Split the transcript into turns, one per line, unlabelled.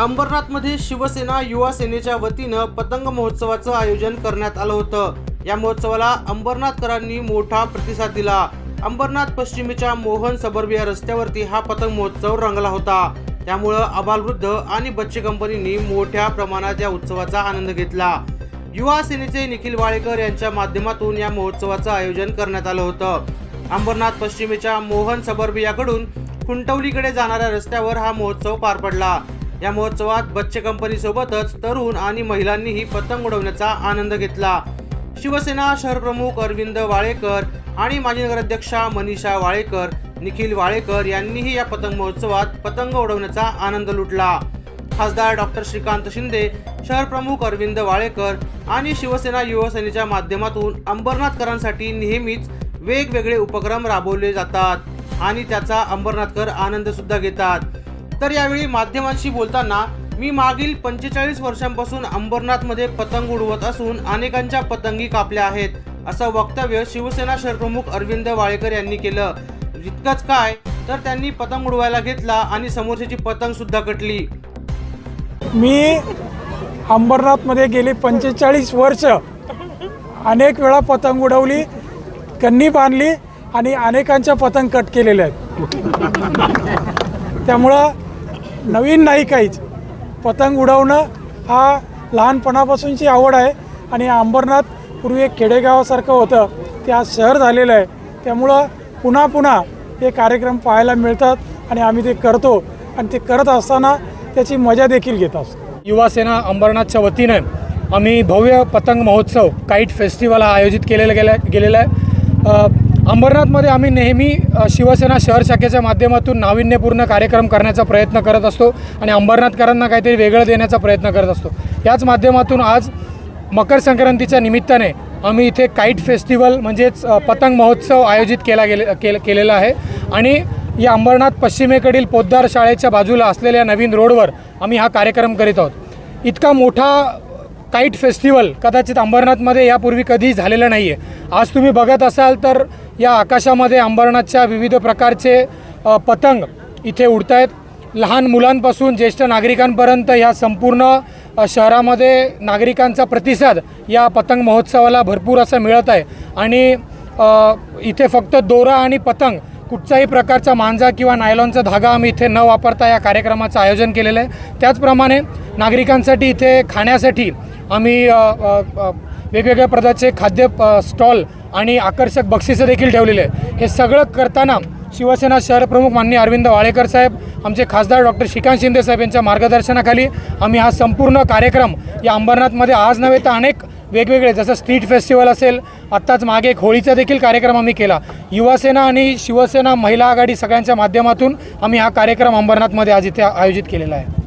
अंबरनाथमध्ये शिवसेना युवा सेनेच्या वतीनं पतंग महोत्सवाचं आयोजन करण्यात आलं होतं. या महोत्सवाला अंबरनाथकरांनी मोठा प्रतिसाद दिला. अंबरनाथ पश्चिमेच्या मोहन सबर्बिया रस्त्यावरती हा पतंग महोत्सव रंगला होता. त्यामुळं आबालवृद्ध आणि बच्चे कंपनींनी मोठ्या प्रमाणात या उत्सवाचा आनंद घेतला. युवा सेनेचे निखिल वाळेकर यांच्या माध्यमातून या महोत्सवाचं आयोजन करण्यात आलं होतं. अंबरनाथ पश्चिमेच्या मोहन सबर्बियाकडून खुंटवलीकडे जाणाऱ्या रस्त्यावर हा महोत्सव पार पडला. या महोत्सवात बच्चे कंपनी सोबतच तरुण आणि महिलांनीही पतंग उडवण्याचा आनंद घेतला. शिवसेना शहरप्रमुख अरविंद वाळेकर आणि माजी नगराध्यक्षा मनीषा वाळेकर निखिल वाळेकर यांनीही या पतंग महोत्सवात पतंग उडवण्याचा आनंद लुटला. खासदार डॉक्टर श्रीकांत शिंदे शहर प्रमुख अरविंद वाळेकर आणि शिवसेना युवसेनेच्या माध्यमातून अंबरनाथकरांसाठी नेहमीच वेगवेगळे उपक्रम राबवले जातात आणि त्याचा अंबरनाथकर आनंद सुद्धा घेतात. तर यावेळी माध्यमांशी बोलताना मी मागील पंचेचाळीस वर्षांपासून अंबरनाथमध्ये पतंग उडवत असून अनेकांच्या पतंगी कापल्या आहेत असं वक्तव्य शिवसेना शहरप्रमुख अरविंद वाळेकर यांनी केलं. इतकंच काय तर त्यांनी पतंग उडवायला घेतला आणि समोरच्याची पतंग सुद्धा कटली.
मी अंबरनाथमध्ये गेली पंचेचाळीस वर्ष. अनेक वेळा पतंग उडवली कन्नी बांधली आणि अनेकांच्या पतंग कट केलेल्या आहेत. त्यामुळं नवीन नाही काहीच. पतंग उडवणं हा लहानपणापासूनची आवड आहे आणि अंबरनाथ पूर्वी एक खेडेगावासारखं होतं. ते आज शहर झालेलं आहे. त्यामुळं पुन्हा पुन्हा हे कार्यक्रम पाहायला मिळतात आणि आम्ही ते करतो आणि ते करत असताना त्याची मजा देखील घेत असतो.
युवासेना अंबरनाथच्या वतीने आम्ही भव्य पतंग महोत्सव काईट फेस्टिवल हा आयोजित केलेला गेला गेलेला आहे. अंबरनाथमध्ये आम्ही नेहमी शिवसेना शहर शाखेच्या माध्यमातून नाविन्यपूर्ण कार्यक्रम करण्याचा प्रयत्न करत असतो आणि अंबरनाथकरांना काहीतरी वेगळं देण्याचा प्रयत्न करत असतो. याच माध्यमातून आज मकर संक्रांतीच्या निमित्ताने आम्ही इथे काईट फेस्टिवल म्हणजेच पतंग महोत्सव आयोजित केला गेले केल केलेला आहे. आणि या अंबरनाथ पश्चिमेकडील पोद्दार शाळेच्या बाजूला असलेल्या नवीन रोडवर आम्ही हा कार्यक्रम करीत आहोत. इतका मोठा काईट फेस्टिवल कदाचित अंबरनाथमध्ये यापूर्वी कधी झालेलं नाही आहे आज तुम्ही बघत असाल तर या आकाशामध्ये अंबरनाथच्या विविध प्रकारचे पतंग इथे उडत आहेत लहान मुलांपासून ज्येष्ठ नागरिकांपर्यंत या संपूर्ण शहरामध्ये नागरिकांचा प्रतिसाद या पतंग महोत्सवाला भरपूर असा मिळत आहे. आणि इथे फक्त दोरा आणि पतंग कुठच्याही प्रकारचा मांजा किंवा नायलॉनचा धागा आम्ही इथे न वापरता या कार्यक्रमाचं आयोजन केलेलं आहे. त्याचप्रमाणे नागरिकांसाठी इथे खाण्यासाठी आम्ही वेगवेगळ्या प्रकारचे खाद्य स्टॉल आणि आकर्षक बक्षिसं देखील ठेवलेले आहे हे सगळं करताना शिवसेना शहरप्रमुख माननीय अरविंद वाळेकर साहेब आमचे खासदार डॉक्टर श्रीकांत शिंदे साहेब यांच्या मार्गदर्शनाखाली आम्ही हा संपूर्ण कार्यक्रम या अंबरनाथमध्ये आज नव्हे तर अनेक वेगवेगळे जसं स्ट्रीट फेस्टिवल असेल आत्ताच मागे एक होळीचा देखील कार्यक्रम आम्ही केला. युवासेना आणि शिवसेना महिला आघाडी सगळ्यांच्या माध्यमातून आम्ही हा कार्यक्रम अंबरनाथमध्ये आज इथे आयोजित केलेला आहे.